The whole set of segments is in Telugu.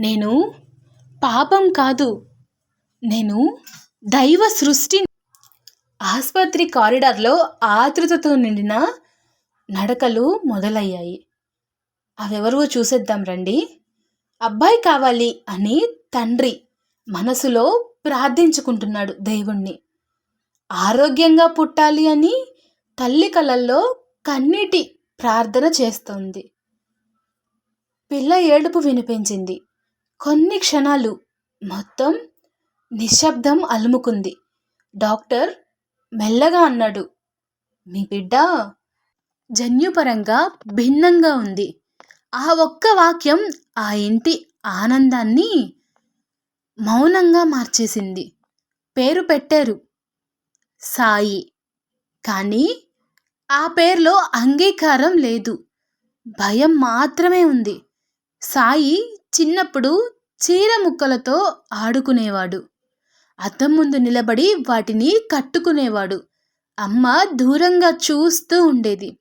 నేను పాపం కాదు. నేను దైవ సృష్టి ఆసుపత్రి కారిడార్లో ఆతృతతో నిండిన నడకలు మొదలయ్యాయి. అవెవరో చూసేద్దాం రండి. అబ్బాయి కావాలి అని తండ్రి మనసులో ప్రార్థించుకుంటున్నాడు దేవుణ్ణి. ఆరోగ్యంగా పుట్టాలి అని తల్లి కళల్లో కన్నీటి ప్రార్థన చేస్తోంది. పిల్ల ఏడుపు వినిపించింది. కొన్ని క్షణాలు మొత్తం నిశ్శబ్దం అలుముకుంది. డాక్టర్ మెల్లగా అన్నాడు మీ బిడ్డ జన్యుపరంగా భిన్నంగా ఉంది. ఆ ఒక్క వాక్యం ఆ ఇంటి ఆనందాన్ని మౌనంగా మార్చేసింది. పేరు పెట్టారు సాయి. కానీ ఆ పేరులో అంగీకారం లేదు. భయం మాత్రమే ఉంది. సాయి చిన్నప్పుడు చీర ముక్కలతో ఆడుకునేవాడు. అద్దం ముందు నిలబడి వాటిని కట్టుకునేవాడు. అమ్మ దూరంగా చూస్తూ ఉండేది.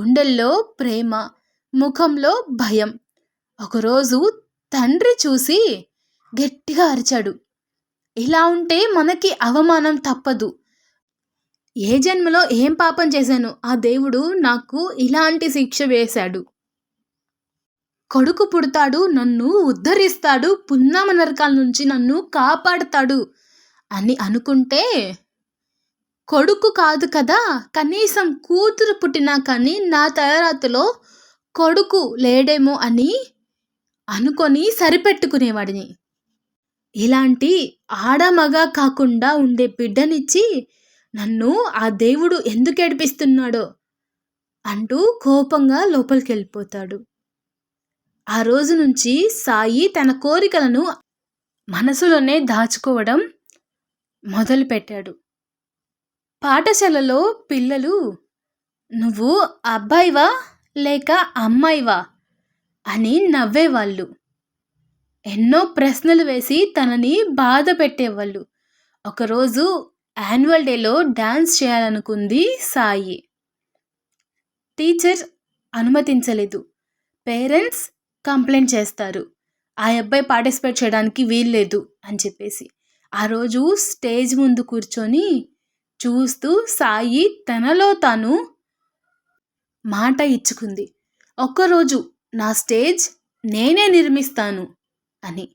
గుండెల్లో ప్రేమ ముఖంలో భయం. ఒకరోజు తండ్రి చూసి గట్టిగా అరిచాడు. ఇలా ఉంటే మనకి అవమానం తప్పదు. ఏ జన్మలో ఏం పాపం చేశాను? ఆ దేవుడు నాకు ఇలాంటి శిక్ష వేశాడు. కొడుకు పుడతాడు నన్ను ఉద్ధరిస్తాడు పున్నామ నరకాల నుంచి నన్ను కాపాడతాడు అని అనుకుంటే కొడుకు కాదు కదా కనీసం కూతురు పుట్టినా కానీ నా తయారాతలో కొడుకు లేడేమో అని అనుకొని సరిపెట్టుకునేవాడిని. ఇలాంటి ఆడమగ కాకుండా ఉండే బిడ్డనిచ్చి నన్ను ఆ దేవుడు ఎందుకు ఏడిపిస్తున్నాడో అంటూ కోపంగా లోపలికి వెళ్ళిపోతాడు ఆ రోజు నుంచి సాయి తన కోరికలను మనసులోనే దాచుకోవడం మొదలుపెట్టాడు. పాఠశాలలో పిల్లలు నువ్వు అబ్బాయివా లేక అమ్మాయివా? అని నవ్వేవాళ్ళు. ఎన్నో ప్రశ్నలు వేసి తనని బాధ పెట్టేవాళ్ళు. ఒకరోజు యాన్యువల్ డేలో డ్యాన్స్ చేయాలనుకుంది సాయి. టీచర్ అనుమతించలేదు. పేరెంట్స్ కంప్లైంట్ చేస్తారు. ఆ అబ్బాయి పార్టిసిపేట్ చేయడానికి వీల్లేదు అని చెప్పేసి. ఆ రోజు స్టేజ్ ముందు కూర్చొని చూస్తూ సాయి తనలో తాను మాట ఇచ్చుకుంది. ఒక్కరోజు నా స్టేజ్ నేనే నిర్మిస్తాను అని.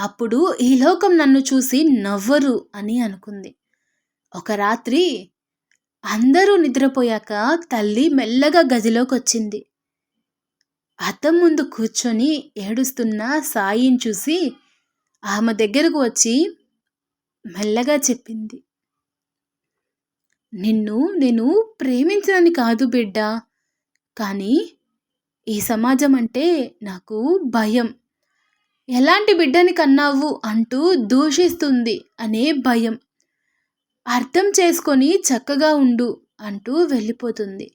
అప్పుడు ఈ లోకం నన్ను చూసి నవ్వరు అని అనుకుంది. ఒక రాత్రి అందరూ నిద్రపోయాక తల్లి మెల్లగా గదిలోకి వచ్చింది అద్దం ముందు కూర్చొని ఏడుస్తున్న సాయిని చూసి ఆమె దగ్గరకు వచ్చి మెల్లగా చెప్పింది. నిన్ను నేను ప్రేమించనని కాదు బిడ్డ కానీ ఈ సమాజం అంటే నాకు భయం. ఎలాంటి బిడ్డని కన్నావు అంటూ దూషిస్తుంది అనే భయం. అర్థం చేసుకొని చక్కగా ఉండు అంటూ వెళ్ళిపోతుంది.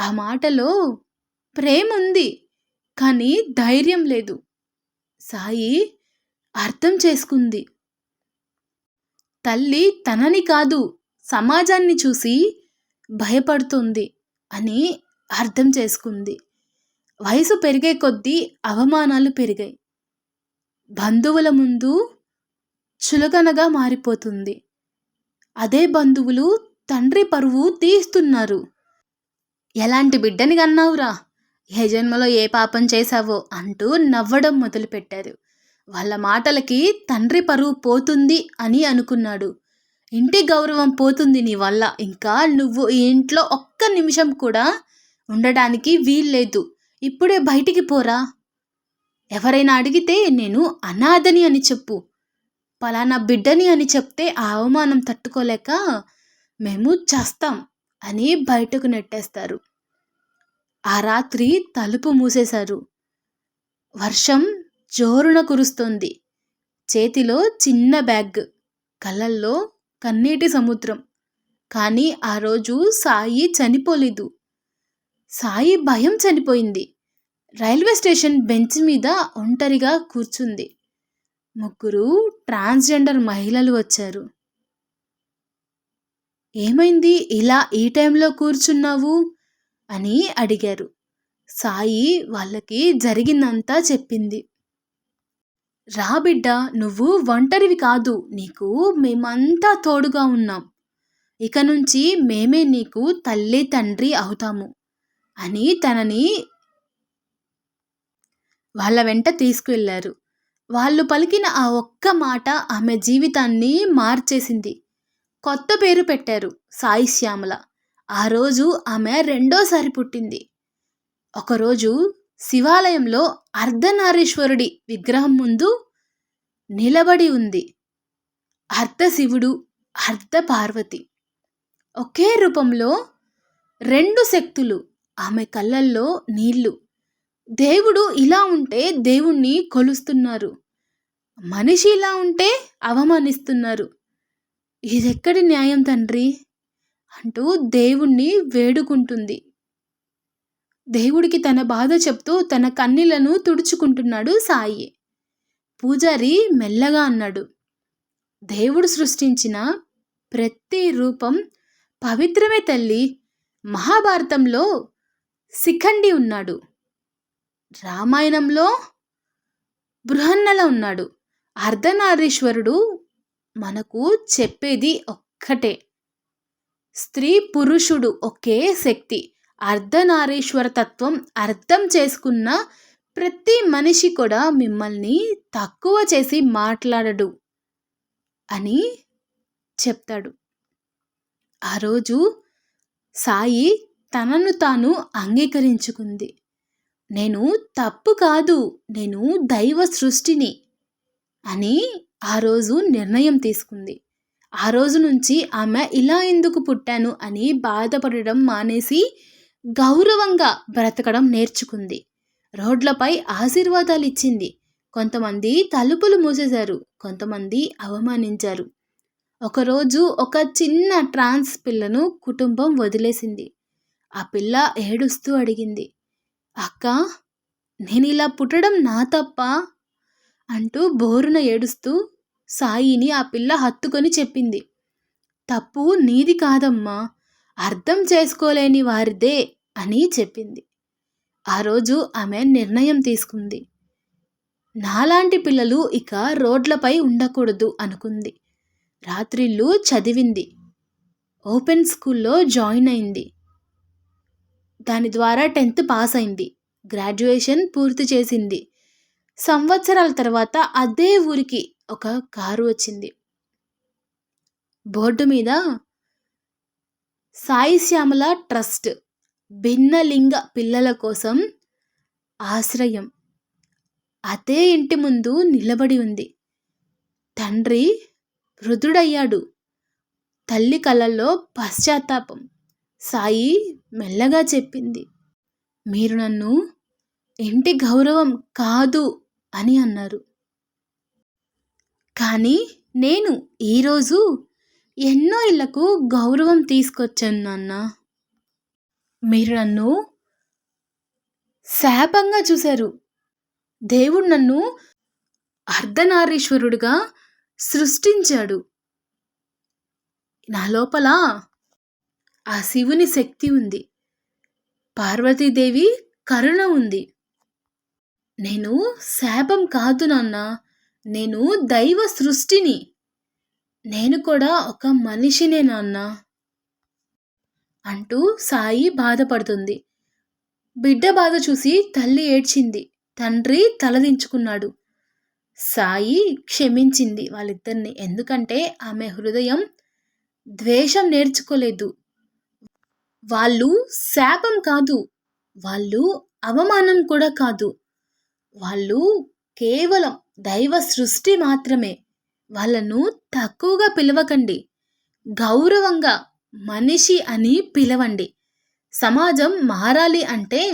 ఆ మాటలో ప్రేమ ఉంది కానీ ధైర్యం లేదు. సాయి అర్థం చేసుకుంది. తల్లి తనని కాదు సమాజాన్ని చూసి భయపడుతుంది అని అర్థం చేసుకుంది. వయసు పెరిగే కొద్దీ అవమానాలు పెరిగాయి. బంధువుల ముందు చులకనగా మారిపోతుంది. అదే బంధువులు తండ్రి పరువు తీస్తున్నారు. ఎలాంటి బిడ్డని కన్నావురా? ఏ జన్మలో ఏ పాపం చేశావో అంటూ నవ్వడం మొదలుపెట్టారు. వాళ్ళ మాటలకి తండ్రి పరువు పోతుంది అని అనుకున్నాడు. ఇంటి గౌరవం పోతుంది నీ వల్ల. ఇంకా నువ్వు ఈ ఇంట్లో ఒక్క నిమిషం కూడా ఉండడానికి వీల్లేదు. ఇప్పుడే బయటికి పోరా. ఎవరైనా అడిగితే నేను అనాథని అని చెప్పు. పలానా బిడ్డని అని చెప్తే ఆ అవమానం తట్టుకోలేక మేము చేస్తాం అని బయటకు నెట్టేస్తారు. ఆ రాత్రి తలుపు మూసేశారు. వర్షం జోరున కురుస్తోంది. చేతిలో చిన్న బ్యాగ్ కళ్ళల్లో కన్నీటి సముద్రం. కానీ ఆ రోజు సాయి చనిపోలేదు. సాయి భయం చనిపోయింది. రైల్వే స్టేషన్ బెంచ్ మీద ఒంటరిగా కూర్చుంది. ముగ్గురు ట్రాన్స్జెండర్ మహిళలు వచ్చారు. ఏమైంది? ఇలా ఈ టైంలో కూర్చున్నావు? అని అడిగారు. సాయి వాళ్ళకి జరిగిందంతా చెప్పింది. రా బిడ్డ నువ్వు ఒంటరివి కాదు. నీకు మేమంతా తోడుగా ఉన్నాం. ఇక నుంచి మేమే నీకు తల్లి తండ్రి అవుతాము అని తనని వాళ్ళ వెంట తీసుకువెళ్ళారు వాళ్ళు పలికిన ఆ ఒక్క మాట ఆమె జీవితాన్ని మార్చేసింది. కొత్త పేరు పెట్టారు సాయి శ్యామల. ఆ రోజు ఆమె రెండోసారి పుట్టింది. ఒకరోజు శివాలయంలో అర్ధనారీశ్వరుడి విగ్రహం ముందు నిలబడి ఉంది. అర్ధ శివుడు అర్ధ పార్వతి ఒకే రూపంలో రెండు శక్తులు ఆమె కళ్ళల్లో నీళ్ళు. దేవుడు ఇలా ఉంటే దేవుణ్ణి కొలుస్తున్నారు. మనిషి ఇలా ఉంటే అవమానిస్తున్నారు. ఇదెక్కడి న్యాయం తండ్రి? అంటూ దేవుణ్ణి వేడుకుంటుంది. దేవుడికి తన బాధ చెప్తూ తన కన్నీలను తుడుచుకుంటున్నాడు సాయి. పూజారి మెల్లగా అన్నాడు దేవుడు సృష్టించిన ప్రతి రూపం పవిత్రమే తల్లి. మహాభారతంలో శిఖండి ఉన్నాడు. రామాయణంలో బృహన్నల ఉన్నాడు. అర్ధనారీశ్వరుడు మనకు చెప్పేది ఒక్కటే. స్త్రీ పురుషుడు ఒకే శక్తి. అర్ధనారీశ్వర తత్వం అర్థం చేసుకున్న ప్రతి మనిషి కూడా మిమ్మల్ని తక్కువ చేసి మాట్లాడడు అని చెప్తాడు. ఆ రోజు సాయి తనను తాను అంగీకరించుకుంది. నేను తప్పు కాదు నేను దైవ సృష్టిని అని ఆ రోజు నిర్ణయం తీసుకుంది. ఆ రోజు నుంచి ఆమె ఇలా ఎందుకు పుట్టాను అని బాధపడడం మానేసి గౌరవంగా బ్రతకడం నేర్చుకుంది. రోడ్లపై ఆశీర్వాదాలు ఇచ్చింది కొంతమంది తలుపులు మూసేశారు. కొంతమంది అవమానించారు. ఒకరోజు ఒక చిన్న ట్రాన్స్ పిల్లను కుటుంబం వదిలేసింది. ఆ పిల్ల ఏడుస్తూ అడిగింది. అక్క నేను ఇలా పుట్టడం నా తప్ప? అంటూ బోరున ఏడుస్తూ సాయిని ఆ పిల్ల హత్తుకొని చెప్పింది. తప్పు నీది కాదమ్మా అర్థం చేసుకోలేని వారిదే అని చెప్పింది. ఆ రోజు ఆమె నిర్ణయం తీసుకుంది. నాలాంటి పిల్లలు ఇక రోడ్లపై ఉండకూడదు అనుకుంది. రాత్రిళ్ళు చదివింది. ఓపెన్ స్కూల్లో జాయిన్ అయింది. దాని ద్వారా టెన్త్ పాస్ అయింది. గ్రాడ్యుయేషన్ పూర్తి చేసింది. సంవత్సరాల తర్వాత అదే ఊరికి ఒక కారు వచ్చింది. బోర్డు మీద సాయి శ్యామల ట్రస్ట్ భిన్నలింగ పిల్లల కోసం ఆశ్రయం. అదే ఇంటి ముందు నిలబడి ఉంది. తండ్రి వృధుడయ్యాడు తల్లి కళ్ళల్లో పశ్చాత్తాపం. సాయి మెల్లగా చెప్పింది. మీరు నన్ను ఇంటి గౌరవం కాదు అని అన్నారు. కానీ నేను ఈరోజు ఎన్నో ఇళ్ళకు గౌరవం తీసుకొచ్చాను నాన్న. మీరు నన్ను శాపంగా చూశారు. దేవుడు నన్ను అర్ధనారీశ్వరుడిగా సృష్టించాడు. నా లోపల ఆ శివుని శక్తి ఉంది. పార్వతీదేవి కరుణ ఉంది. నేను శాపం కాదు నాన్న. నేను దైవ సృష్టిని. నేను కూడా ఒక మనిషినే నాన్న అంటూ సాయి బాధపడుతుంది. బిడ్డ బాధ చూసి తల్లి ఏడ్చింది. తండ్రి తలదించుకున్నాడు. సాయి క్షమించింది వాళ్ళిద్దరిని. ఎందుకంటే ఆమె హృదయం ద్వేషం నేర్చుకోలేదు. వాళ్ళు శాపం కాదు. వాళ్ళు అవమానం కూడా కాదు. వాళ్ళు కేవలం దైవ సృష్టి మాత్రమే. వాళ్ళను తక్కువగా పిలవకండి. గౌరవంగా మనిషి అని పిలవండి. సమాజం మారాలి అంటే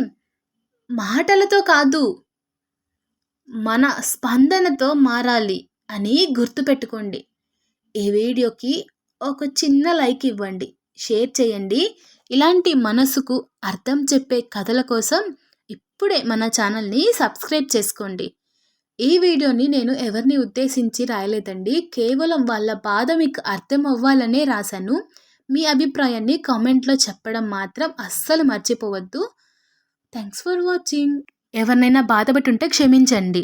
మాటలతో కాదు మన స్పందనతో మారాలి అని గుర్తుపెట్టుకోండి. ఈ వీడియోకి ఒక చిన్న లైక్ ఇవ్వండి. షేర్ చేయండి. ఇలాంటి మనసుకు అర్థం చెప్పే కథల కోసం ఇప్పుడే మన ఛానల్ని సబ్స్క్రైబ్ చేసుకోండి. ఈ వీడియోని నేను ఎవరిని ఉద్దేశించి రాయలేదండి కేవలం వాళ్ళ బాధ మీకు అర్థం అవ్వాలనే రాశాను. మీ అభిప్రాయాన్ని కామెంట్లో చెప్పడం మాత్రం అస్సలు మర్చిపోవద్దు. Thanks for watching. ఎవరినైనా బాధపట్టుంటే క్షమించండి.